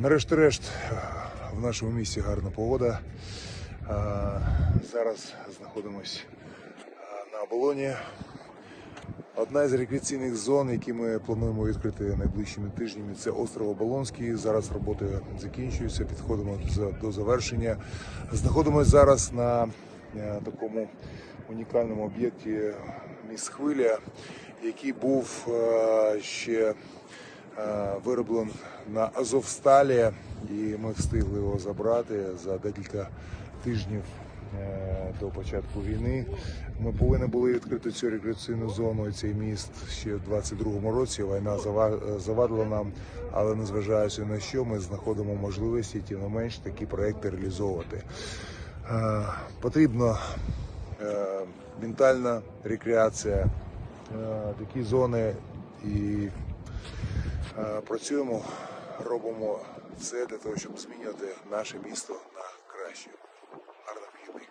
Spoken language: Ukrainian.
Нарешті-решт в нашому місті гарна погода. Зараз знаходимось на оболоні. Одна з рекреаційних зон, які ми плануємо відкрити найближчими тижнями, це остров Оболонський. Зараз роботи закінчуються, підходимо до завершення. Знаходимося зараз на е, такому унікальному об'єкті міст Хвиля, який був е, ще е, вироблен на Азовсталі, і ми встигли його забрати за декілька тижнів е, до початку війни. Ми повинні були відкрити цю рекреаційну зону і цей міст ще в 22-му році. Війна завадила нам, але незважаючи на що, ми знаходимо можливості, тим не менш, такі проекти реалізовувати. Е, Потрібно е, ментальна рекреація, такі зони і Е, працюємо, робимо все для того, щоб змінювати наше місто на краще. Гарна вихідних.